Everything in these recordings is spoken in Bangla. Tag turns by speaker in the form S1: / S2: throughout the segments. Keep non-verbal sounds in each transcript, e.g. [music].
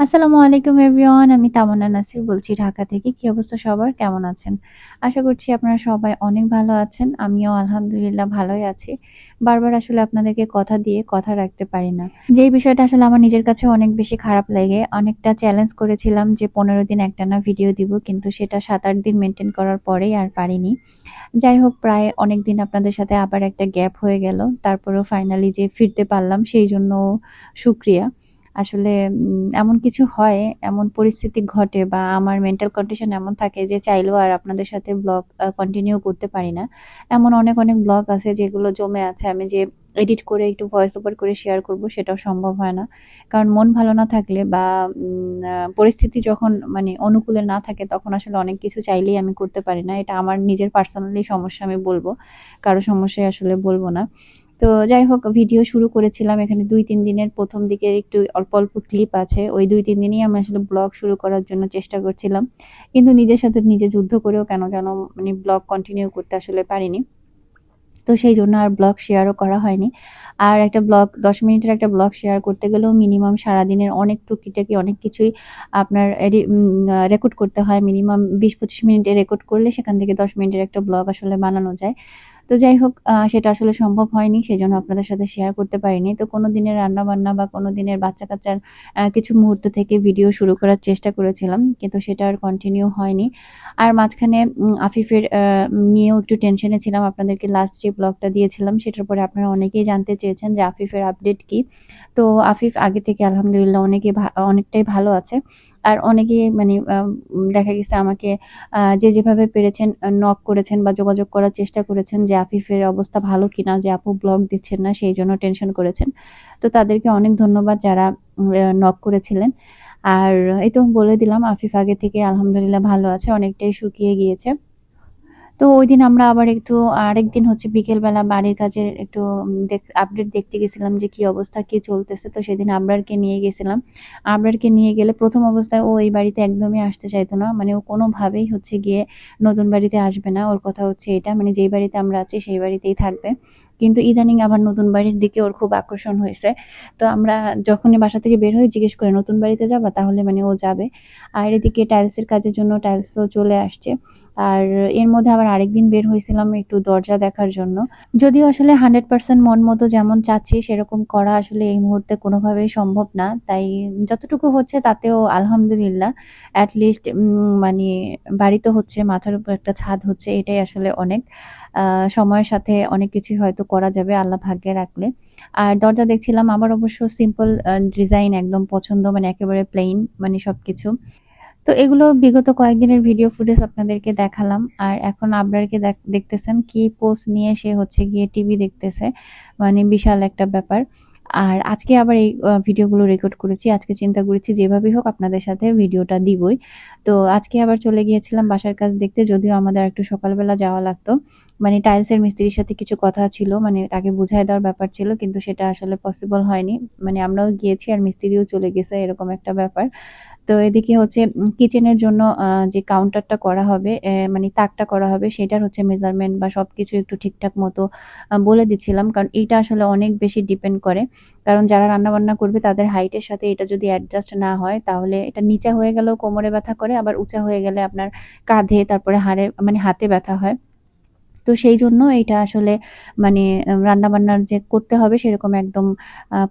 S1: আসসালামু আলাইকুম এভরিওয়ান আমি তামান্না নাসির বলছি ঢাকা থেকে। কি অবস্থা সবার? কেমন আছেন? আশা করছি আপনারা সবাই অনেক ভালো আছেন। আমিও আলহামদুলিল্লাহ ভালোই আছি। বারবার আসলে আপনাদেরকে কথা দিয়ে কথা রাখতে পারি না। যে বিষয়টা আসলে আমার নিজের কাছে অনেক বেশি খারাপ লাগে, অনেকটা চ্যালেঞ্জ করেছিলাম যে পনেরো দিন একটানা ভিডিও দিব, কিন্তু সেটা সাত আট দিন মেনটেন করার পরেই আর পারিনি। যাই হোক, প্রায় অনেক দিন আপনাদের সাথে আবার একটা গ্যাপ হয়ে গেল। তারপরেও ফাইনালি যে ফিরতে পারলাম, সেই জন্য শুক্রিয়া। আসলে এমন কিছু হয়, এমন পরিস্থিতি ঘটে বা আমার মেন্টাল কন্ডিশন এমন থাকে যে চাইলেও আর আপনাদের সাথে ব্লগ কন্টিনিউ করতে পারি না। এমন অনেক, অনেক ব্লগ আছে যেগুলো জমে আছে। আমি যে এডিট করে একটু ভয়েস ওভার করে শেয়ার করব সেটাও সম্ভব হয় না। কারণ মন ভালো না থাকলে বা পরিস্থিতি যখন মানে অনুকূলে না থাকে তখন আসলে অনেক কিছু চাইলেই আমি করতে পারি না। এটা আমার নিজের পার্সোনালি সমস্যা আমি বলব কারও সমস্যায় আসলে বলব না। তো যাই হোক ভিডিও শুরু করেছিলাম এখানে ২-৩ দিনের প্রথম দিকে একটু অল্প, অল্প ক্লিপ আছে। ওই ২-৩ দিনেই আমি আসলে ব্লগ শুরু করার জন্য চেষ্টা করছিলাম। কিন্তু নিজের সাথে নিজে যুদ্ধ করেও কেন যেন মানে ব্লগ কন্টিনিউ করতে আসলে পারিনি। তো সেই জন্য আর ব্লগ শেয়ারও করা হয়নি। আর একটা ব্লগ ১০ মিনিটের একটা ব্লগ শেয়ার করতে গেলেও মিনিমাম সারাদিনের অনেক টুকিটাকি অনেক কিছুই আপনার রেকর্ড করতে হয়। মিনিমাম বিশ পঁচিশ মিনিটে রেকর্ড করলে সেখান থেকে ১০ মিনিটের একটা ব্লগ আসলে বানানো যায়। তো যাই হোক সেটা আসলে সম্ভব হয়নি। সেজন্য আপনাদের সাথে শেয়ার করতে পারিনি। তো কোনো দিনের রান্নাবান্না বা কোনো দিনের বাচ্চা-কাচ্চার কিছু মুহূর্ত থেকে ভিডিও শুরু করার চেষ্টা করেছিলাম। কিন্তু সেটা আর কন্টিনিউ হয়নি। আর মাঝখানে আফিফের নিয়েও একটু টেনশনে ছিলাম। আপনাদেরকে লাস্ট যে ব্লগটা দিয়েছিলাম, সেটার পরে আপনারা অনেকেই জানতে চেয়েছেন যে আফিফের আপডেট কি? তো আফিফ আগে থেকে আলহামদুলিল্লাহ অনেকে অনেকটাই ভালো আছে। আর অনেকেই মানে দেখা গেছে আমাকে যে যেভাবে পেরেছেন নক করেছেন বা যোগাযোগ করার চেষ্টা করেছেন যে আফিফের অবস্থা ভালো কিনা? যে আপু ব্লগ দিচ্ছেন না, সেই জন্য টেনশন করেছেন। তো তাদেরকে অনেক ধন্যবাদ যারা নক করেছিলেন। আর এই তো বলে দিলাম, আফিফ আগে থেকে আলহামদুলিল্লাহ ভালো আছে। অনেকটাই শুকিয়ে গিয়েছে। তো ওই দিন আমরা আবার একটু আরেকদিন হচ্ছে বিকেলবেলা বাড়ির কাজে একটু আপডেট দেখতে গেছিলাম যে কি অবস্থা, কি চলতেছে। তো সেদিন আবরারকে নিয়ে গেছিলাম। আবরারকে নিয়ে গেলে প্রথম অবস্থায় ও এই বাড়িতে একদমই আসতে চাইতো না। মানে ও কোনোভাবেই হচ্ছে গিয়ে নতুন বাড়িতে আসবে না। ওর কথা হচ্ছে এটা মানে যেই বাড়িতে আমরা আছি সেই বাড়িতেই থাকবে। কিন্তু ইদানিং আবার নতুন বাড়ির দিকে ওর খুব আকর্ষণ হয়েছে তো আমরা যখনই বাসা থেকে বের হয়ে জিজ্ঞেস করি, "নতুন বাড়িতে যাবা?" তাহলে মানে ও যাবে। আর এদিকে টাইলসের কাজের জন্য টাইলসও চলে আসছে। আর এর মধ্যে আবার আরেকদিন বের হয়েছিলাম একটু দরজা দেখার জন্য। যদিও আসলে 100% মন মতো যেমন চাচ্ছি সেরকম করা আসলে এই মুহূর্তে কোনোভাবেই সম্ভব না। তাই যতটুকু হচ্ছে তাতেও আলহামদুলিল্লাহ এট লিস্ট মানে বাড়ি তো হচ্ছে, মাথার উপর একটা ছাদ হচ্ছে এটাই আসলে অনেক। সময়ের সাথে অনেক কিছুই হয়তো করা যাবে, আল্লাহ ভাগ্যে রাখলে। আর দরজা দেখছিলাম, আমার অবশ্য সিম্পল ডিজাইন একদম পছন্দ মানে একেবারে প্লেইন মানে সব কিছু তো এগুলো বিগত কয়েকদিনের ভিডিও ফুটেজ আপনাদেরকে দেখালাম। আর এখন দেখ, দেখতেছেন কি পোস্ট নিয়ে সে হচ্ছে গিয়ে টিভি দেখতেছে। মানে বিশাল একটা ব্যাপার। আর আজকে আবার এই ভিডিওগুলো রেকর্ড করেছি। আজকে চিন্তা করেছি যেভাবেই হোক আপনাদের সাথে ভিডিওটা দিবই। তো আজকে আবার চলে গিয়েছিলাম বাসার কাজ দেখতে। যদিও আমাদের একটু সকালবেলা যাওয়া লাগতো। মানে টাইলসের মিস্ত্রির সাথে কিছু কথা ছিল। মানে তাকে বুঝাই দেওয়ার ব্যাপার ছিল। কিন্তু সেটা আসলে পসিবল হয়নি। মানে আমরাও গিয়েছি আর মিস্ত্রিও চলে গেছে, এরকম একটা ব্যাপার। তো এদিকে হচ্ছে কিচেনের জন্য যে কাউন্টারটা করা হবে মানে তাকটা করা হবে, সেটার হচ্ছে মেজারমেন্ট বা সবকিছু একটু ঠিকঠাক মতো বলে দিচ্ছিলাম। কারণ এইটা আসলে অনেক বেশি ডিপেন্ড করে। কারণ যারা রান্নাবান্না করবে, তাদের হাইটের সাথে এটা যদি অ্যাডজাস্ট না হয়, তাহলে এটা নিচা হয়ে গেলেও কোমরে ব্যথা করে, আবার উঁচা হয়ে গেলে আপনার কাঁধে, তারপরে হাড়ে মানে হাতে ব্যথা হয়। তো সেই জন্য এটা আসলে মানে রান্নাবান্নার যে করতে হবে সেরকম একদম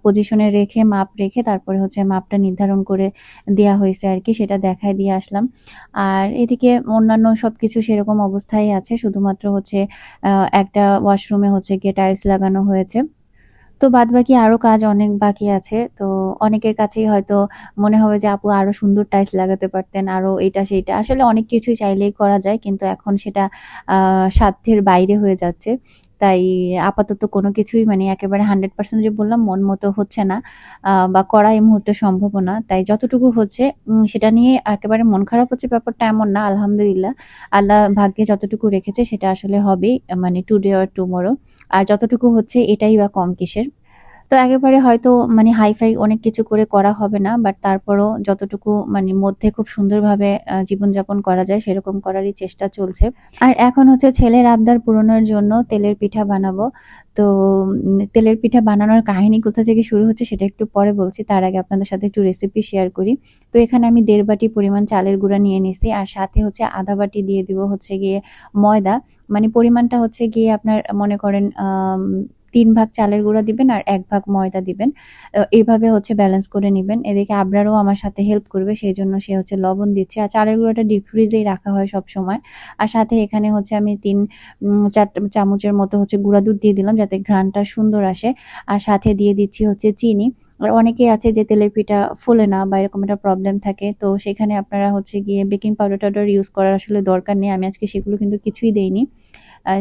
S1: পজিশনে রেখে, মাপ রেখে তারপরে হচ্ছে মাপটা নির্ধারণ করে দেয়া আর কি, সেটা দেখায় দিয়ে আসলাম। আর এদিকে অন্যান্য সব কিছু সেরকম অবস্থায় আছে। শুধুমাত্র হচ্ছে একটা ওয়াশরুমে হচ্ছে গিয়ে টাইলস লাগানো হয়েছে। তো বাদ বাকি আরও কাজ অনেক বাকি আছে। তো অনেকের কাছেই হয়তো মনে হবে যে, আপু, আরও সুন্দর টাইলস লাগাতে পারতেন। আরও এটা সেইটা। আসলে অনেক কিছুই চাইলেই করা যায়। কিন্তু এখন সেটা সাধ্যের বাইরে হয়ে যাচ্ছে। তাই আপাতত কোনো কিছুই মানে একেবারে 100% যে বললাম, মন মতো হচ্ছে না বা করা এই মুহূর্তে সম্ভব না। তাই যতটুকু হচ্ছে সেটা নিয়ে একেবারে মন খারাপ হচ্ছে ব্যাপারটা এমন না, আলহামদুলিল্লাহ। আল্লাহ ভাগ্যে যতটুকু রেখেছে, সেটা আসলে হবেই। মানে টুডে অর টুমোরো আর যতটুকু হচ্ছে, এটাই বা কম কিসের। তো একেবারে হয়তো মানে হাই-ফাই অনেক কিছু করে করা হবে না। বাট তারপরও যতটুকু মানে মধ্যে খুব সুন্দরভাবে জীবনযাপন করা যায় সেরকম করারই চেষ্টা চলছে। আর এখন হচ্ছে ছেলের আবদার পূরণের জন্য তেলের পিঠা বানাবো। তো তেলের পিঠা বানানোর কাহিনী কোথা থেকে শুরু হচ্ছে সেটা একটু পরে বলছি। তার আগে আপনাদের সাথে একটু রেসিপি শেয়ার করি। তো এখানে আমি দেড় বাটি পরিমাণ চালের গুঁড়া নিয়ে নিছি। আর সাথে হচ্ছে ১/২ বাটি দিয়ে দিব হচ্ছে গিয়ে ময়দা। মানে পরিমাণটা হচ্ছে গিয়ে আপনার মনে করেন ৩ ভাগ চালের গুঁড়া দিবেন আর এক ভাগ ময়দা দিবেন। আ এভাবে হচ্ছে ব্যালেন্স করে নিবেন। এদিকে আবরারও আমার সাথে হেল্প করবে। সেই জন্য সে হচ্ছে লবণ দিচ্ছে। আর চালের গুঁড়াটা ডিপ ফ্রিজেই রাখা হয় সবসময়। আর সাথে এখানে হচ্ছে আমি ৩ উম ৪ চামচের মতো হচ্ছে গুঁড়া দুধ দিয়ে দিলাম যাতে ঘ্রাণটা সুন্দর আসে। আর সাথে দিয়ে দিচ্ছি হচ্ছে চিনি। আর অনেকেই আছে যে তেলের পিঠা ফোলে না বা এরকম একটা প্রবলেম থাকে। তো সেখানে আপনারা হচ্ছে গিয়ে বেকিং পাউডার-টাউডার ইউজ করার আসলে দরকার নেই। আমি আজকে সেগুলো কিন্তু কিছুই দেইনি। আ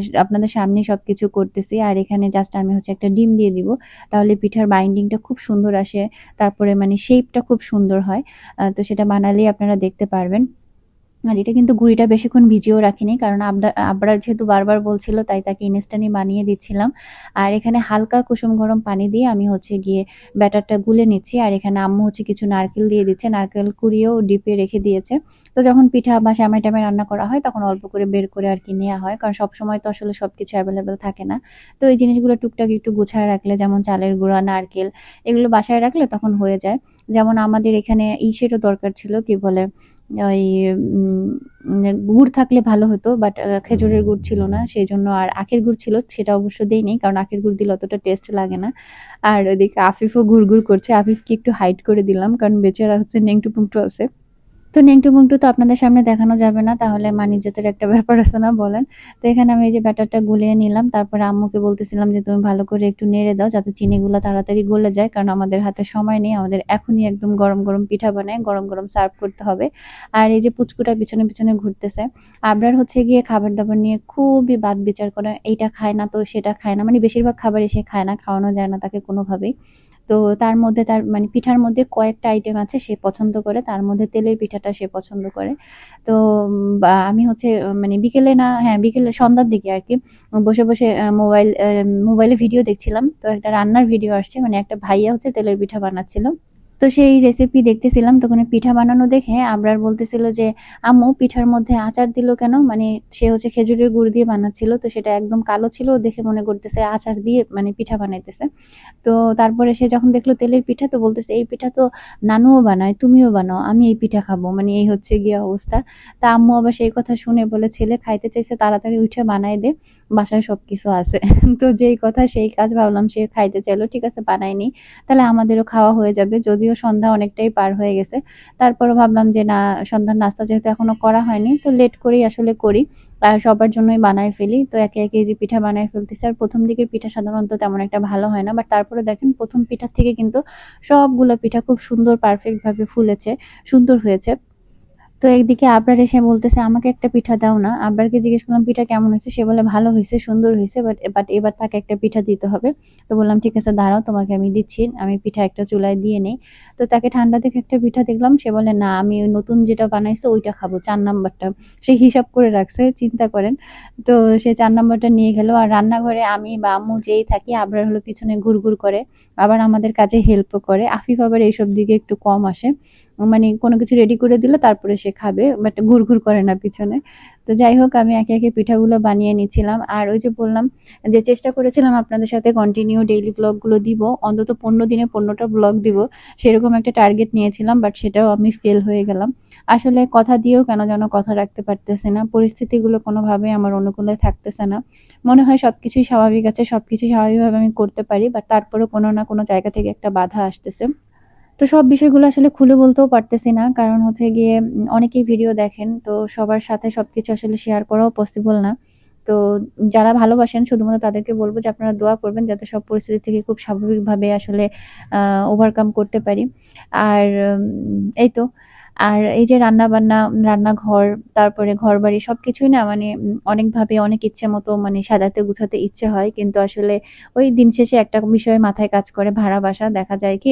S1: সামনে সব কিছু করতেছি। আর এখানে জাস্ট আমি হচ্ছে একটা ডিম দিয়ে দিব। তাহলে পিঠার বাইন্ডিংটা খুব সুন্দর আসে। তারপরে মানে শেপটা খুব সুন্দর হয়। তো সেটা বানালেই আপনারা দেখতে পারবেন। আর এটা কিন্তু গুঁড়িটা বেশিক্ষণ ভিজিয়েও রাখিনি। কারণ আবদা আবরার যেহেতু বারবার বলছিল তাই তাকে ইনস্ট্যান্টই বানিয়ে দিচ্ছিলাম। আর এখানে হালকা কুসুম গরম পানি দিয়ে আমি হচ্ছে গিয়ে ব্যাটারটা গুলে নিচ্ছি। আর এখানে আম্মু হচ্ছে কিছু নারকেল দিয়ে দিচ্ছে। নারকেল কুড়িয়েও ডিপে রেখে দিয়েছে। তো যখন পিঠা বা সেমাই-টেমাই রান্না করা হয় তখন অল্প করে বের করে আর কি নেওয়া হয়। কারণ সবসময় তো আসলে সব কিছু অ্যাভেলেবেল থাকে না। তো এই জিনিসগুলো টুকটাক একটু গুছায় রাখলে যেমন চালের গুঁড়া, নারকেল এগুলো বাসায় রাখলে তখন হয়ে যায়। যেমন আমাদের এখানে ইসেরও দরকার ছিল কি বলে ওই গুড় থাকলে ভালো হতো। বাট খেজুরের গুড় ছিল না। সেই জন্য আর আখের গুড় ছিল সেটা অবশ্য দেইনি। কারণ আখের গুড় দিলে অতটা টেস্ট লাগে না। আর ওদিকে আফিফও গুড়, গুড় করছে। আফিফকে একটু হাইট করে দিলাম। কারণ বেচারা হচ্ছে নেংটু-পুংটু আছে। তো নেংটু-পুংটু তো আপনাদের সামনে দেখানো যাবে না। তাহলে মান-ইজ্জতের একটা ব্যাপার আছে না বলেন? তো এখানে আমি এই যে ব্যাটারটা গুলিয়ে নিলাম। তারপরে আম্মুকে বলতেছিলাম যে, "তুমি ভালো করে একটু নেড়ে দাও যাতে চিনিগুলো তাড়াতাড়ি গলে যায়।" কারণ আমাদের হাতে সময় নেই। আমাদের এখনই একদম গরম, গরম পিঠা বানায় গরম, গরম সার্ভ করতে হবে। আর এই যে পুচকুটা পিছনে, পিছনে ঘুরতেছে। আবরার হচ্ছে গিয়ে খাবার-দাবার নিয়ে খুবই বাদ-বিচার করে। এইটা খায় না তো সেটা খায় না। মানে বেশিরভাগ খাবারই সে খায় না। খাওয়ানো যায় না তাকে কোনোভাবেই। তো তার মধ্যে তার মানে পিঠার মধ্যে কয়েকটা আইটেম আছে সে পছন্দ করে। তার মধ্যে তেলের পিঠাটা সে পছন্দ করে। তো আমি হচ্ছে মানে বিকেলে না হ্যাঁ, বিকেলে সন্ধ্যার দিকে আর কি বসে, বসে মোবাইল মোবাইলে ভিডিও দেখছিলাম। তো একটা রান্নার ভিডিও আসছে। মানে একটা ভাইয়া হচ্ছে তেলের পিঠা বানাচ্ছিল। তো সেই রেসিপি দেখতেছিলাম। তো ওখানে পিঠা বানানো দেখে আবরার বলতেছিল যে, "আম্মু পিঠার মধ্যে আচার দিল কেন?" মানে সে হচ্ছে খেজুরের গুড় দিয়ে বানাচ্ছিল। তো সেটা একদম কালো ছিল। দেখে মনে করতেছে আচার দিয়ে মানে পিঠা বানাইতেছে। তো তারপরে সে যখন দেখল তেলের পিঠা তো বলতেছে, "এই পিঠা তো নানুও বানায়, তুমিও বানাও। আমি এই পিঠা খাব।" মানে এই হচ্ছে গিয়ে অবস্থা। তা আম্মু আবার সেই কথা শুনে বলে, "ছেলে খাইতে চাইছে তাড়াতাড়ি উঠে বানায় দে। বাসায় সবকিছু আছে।" [laughs] তো যেই কথা সেই কাজ ভাবলাম সে খাইতে চাইলো। ঠিক আছে বানায়নি তাহলে আমাদেরও খাওয়া হয়ে যাবে। যদিও সন্ধ্যা অনেকটাই পার হয়ে গেছে। তারপরও ভাবলাম যে না সন্ধ্যার নাস্তা যেহেতু এখনও করা হয়নি তো লেট করেই আসলে করি। সবার জন্যই বানায় ফেলি। তো একে, একে যে পিঠা বানায় ফেলতেছি। আর প্রথম দিকের পিঠা সাধারণত তেমন একটা ভালো হয় না। বাট তারপরে দেখেন প্রথম পিঠার থেকে কিন্তু সবগুলো পিঠা খুব সুন্দর পারফেক্টভাবে ফুলেছে, সুন্দর হয়েছে। তো একদিকে আবরার এসে বলতেছে, "আমাকে একটা পিঠা দাও না।" আবরারকে জিজ্ঞেস করলাম, "পিঠা কেমন হয়েছে সে বলে, "ভালো হয়েছে সুন্দর হয়েছে বাট বাট এবার তাকে একটা পিঠা দিতে হবে।" তো বললাম, "ঠিক আছে দাঁড়াও তোমাকে আমি দিচ্ছি।" আমি পিঠা একটা চুলায় দিয়ে নেই। তো তাকে ঠান্ডা দেখে একটা পিঠা দেখলাম। সে বলে, "না আমি ওই নতুন যেটা বানাইছো ওইটা খাব চার নাম্বারটা।" সে হিসাব করে রাখছে চিন্তা করেন। তো সে চার নাম্বারটা নিয়ে গেলো আর রান্নাঘরে আমি বা আম্মু যেই থাকি আবরার হলো পিছনে ঘুরঘুর করে। আবার আমাদের কাজে হেল্পও করে। আফিফ আবার এইসব দিকে একটু কম আসে। মানে কোনো কিছু রেডি করে দিলে তারপরে সে খাবে। বাট ঘুরঘুর করে না পিছনে। তো যাই হোক আমি একে, একে পিঠাগুলো বানিয়ে নিচ্ছিলাম। আর ওই যে বললাম যে চেষ্টা করেছিলাম আপনাদের সাথে কন্টিনিউ ডেইলি ভ্লগগুলো দিব। অন্তত ১৫ দিনে ১৫ ব্লগ দিব। সেরকম একটা টার্গেট নিয়েছিলাম। বাট সেটাও আমি ফেল হয়ে গেলাম। আসলে কথা দিয়েও কেন যেন কথা রাখতে পারতেছে না। পরিস্থিতিগুলো কোনোভাবেই আমার অনুকূলে থাকতেছে না। মনে হয় সব কিছুই স্বাভাবিক আছে, সবকিছুই স্বাভাবিকভাবে আমি করতে পারি। বাট তারপরেও কোনো না কোনো জায়গা থেকে একটা বাধা আসতেছে। তো সব বিষয়গুলো আসলে খুলে বলতেও পারতেছি না। কারণ হচ্ছে গিয়ে অনেকেই ভিডিও দেখেন। তো সবার সাথে সবকিছু আসলে শেয়ার করাও পসিবল না। তো যারা ভালোবাসেন শুধুমাত্র তাদেরকে বলব যে আপনারা দোয়া করবেন যাতে সব পরিস্থিতি থেকে খুব স্বাভাবিকভাবে আসলে ওভারকাম করতে পারি। আর এই তো। আর এই যে রান্না-বান্না, রান্নাঘর, তারপরে ঘরবাড়ি সবকিছুই না মানে অনেকভাবে অনেক ইচ্ছে মতো মানে সাজাতে গুছাতে ইচ্ছে হয়। কিন্তু আসলে ওই দিন শেষে একটা বিষয় মাথায় কাজ করে ভাড়া বাসা। দেখা যায় কি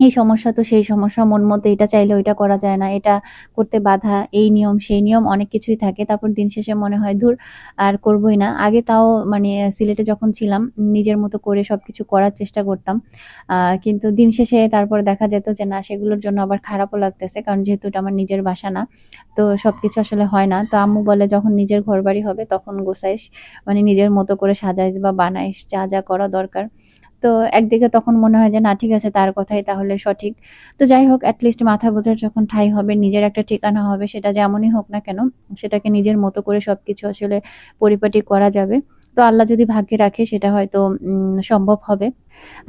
S1: এই সমস্যা তো সেই সমস্যা, মন মতো এটা চাইলে ওইটা করা যায় না, এটা করতে বাধা, এই নিয়ম, সেই নিয়ম, অনেক কিছুই থাকে। তারপর দিন শেষে মনে হয়, ধুর, আর করবই না। আগে তাও মানে সিলেটে যখন ছিলাম, নিজের মতো করে সব কিছু করার চেষ্টা করতাম। কিন্তু দিন শেষে তারপর দেখা যেত যে, না, সেগুলোর জন্য আবার খারাপও লাগতেছে, কারণ যেহেতু এটা আমার নিজের বাসা না, তো সবকিছু আসলে হয় না। তো আম্মু বলে, যখন নিজের ঘর বাড়ি হবে, তখন গোছাইস মানে নিজের মতো করে সাজাইস বা বানাইস, যা যা করা দরকার। তো একদিকে তখন মনে হয় যে, না, ঠিক আছে, তার কথাই তাহলে সঠিক। তো যাই হোক অ্যাটলিস্ট মাথা গোজার যখন ঠাই হবে, নিজের একটা ঠিকানা হবে, সেটা যেমনই হোক না কেন, সেটাকে নিজের মতো করে সবকিছু আসলে পরিপাটি করা যাবে। তো আল্লাহ যদি ভাগ্যে রাখে, সেটা হয়তো সম্ভব হবে।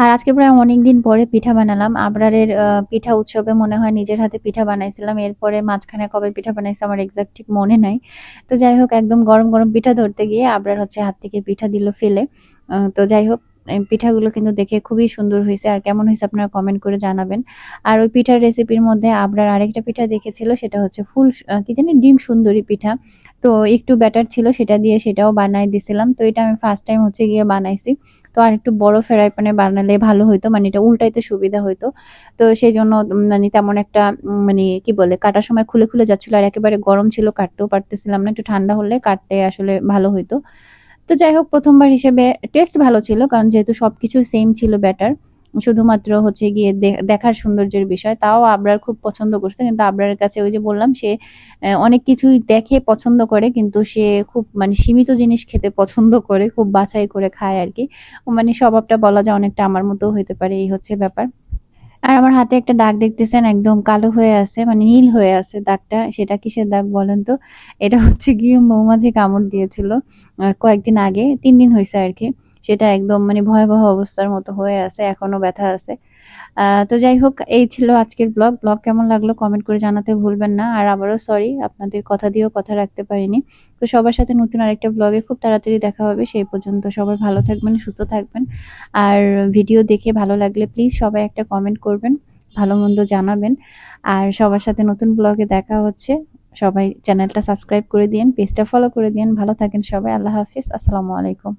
S1: আর আজকে প্রায় অনেক দিন পরে পিঠা বানালাম। আবরারের পিঠা উৎসবে মনে হয় নিজের হাতে পিঠা বানাইছিলাম। এরপরে মাঝখানে কবে পিঠা বানাইছে আমার এক্সাক্ট ঠিক মনে নাই। তো যাই হোক, একদম গরম গরম পিঠা ধরতে গিয়ে আবরার হচ্ছে হাত থেকে পিঠা দিল ফেলে। তো যাই হোক পিঠাগুলো কিন্তু দেখে খুবই সুন্দর হয়েছে। আর কেমন হয়েছে আপনারা কমেন্ট করে জানাবেন। আর ওই পিঠার রেসিপির মধ্যে আবরার আরেকটা পিঠা দেখেছিল, সেটা হচ্ছে ফুল কি জানি ডিম সুন্দরী পিঠা। তো একটু ব্যাটার ছিল, সেটা দিয়ে সেটাও বানাই দিছিলাম। তো এটা আমি ফার্স্ট টাইম হচ্ছে গিয়ে বানাইছি। তো আর একটু বড় ফ্রাই প্যানে বানালে ভালো হতো মানে এটা উল্টাইতে সুবিধা হইতো। তো সেই জন্য মানে তেমন একটা মানে কি বলে, কাটার সময় খুলে খুলে যাচ্ছিল। আর একেবারে গরম ছিল, কাটতেও পারতেছিলাম না। একটু ঠান্ডা হলে কাটতে আসলে ভালো হতো তো যাই হোক প্রথমবার হিসেবে টেস্ট ভালো ছিল, কারণ যেহেতু সবকিছু সেম ছিল ব্যাটার শুধুমাত্র হচ্ছে গিয়ে দেখার সৌন্দর্যের বিষয়। তাও আবরার খুব পছন্দ করছে, কিন্তু আবরারের কাছে ওই যে বললাম, সে অনেক কিছুই দেখে পছন্দ করে, কিন্তু সে খুব মানে সীমিত জিনিস খেতে পছন্দ করে, খুব বাছাই করে খায় আর কি। মানে স্বভাবটা বলা যায় অনেকটা আমার মতো হইতে পারে, এই হচ্ছে ব্যাপার। আর আমার হাতে একটা দাগ দেখতেছেন, একদম কালো হয়ে আছে মানে নীল হয়ে আছে দাগটা। সেটা কিসের দাগ বলেন তো? এটা হচ্ছে গিয়ে মৌমাছি কামড় দিয়েছিল কয়েকদিন আগে, তিন দিন হয়েছে আর কি। সেটা একদম মানে ভয়াবহ অবস্থার মতো হয়ে আছে, এখনও ব্যথা আছে। তো যাই হোক, এই ছিল আজকের ব্লগ। ব্লগ কেমন লাগল কমেন্ট করে জানাতে ভুলবেন না। আর আবারও সরি আপনাদের কথা দিয়েও কথা রাখতে পারিনি। তো সবার সাথে নতুন আরেকটা ব্লগে খুব তাড়াতাড়ি দেখা হবে। সেই পর্যন্ত সবাই ভালো থাকবেন, সুস্থ থাকবেন। আর ভিডিও দেখে ভালো লাগলে প্লিজ সবাই একটা কমেন্ট করবেন, ভালো মন্দ জানাবেন। আর সবার সাথে নতুন ব্লগে দেখা হচ্ছে। সবাই চ্যানেলটা সাবস্ক্রাইব করে দিন পেজটা ফলো করে দিন ভালো থাকেন সবাই। আল্লাহ হাফিজ। আসসালামু আলাইকুম।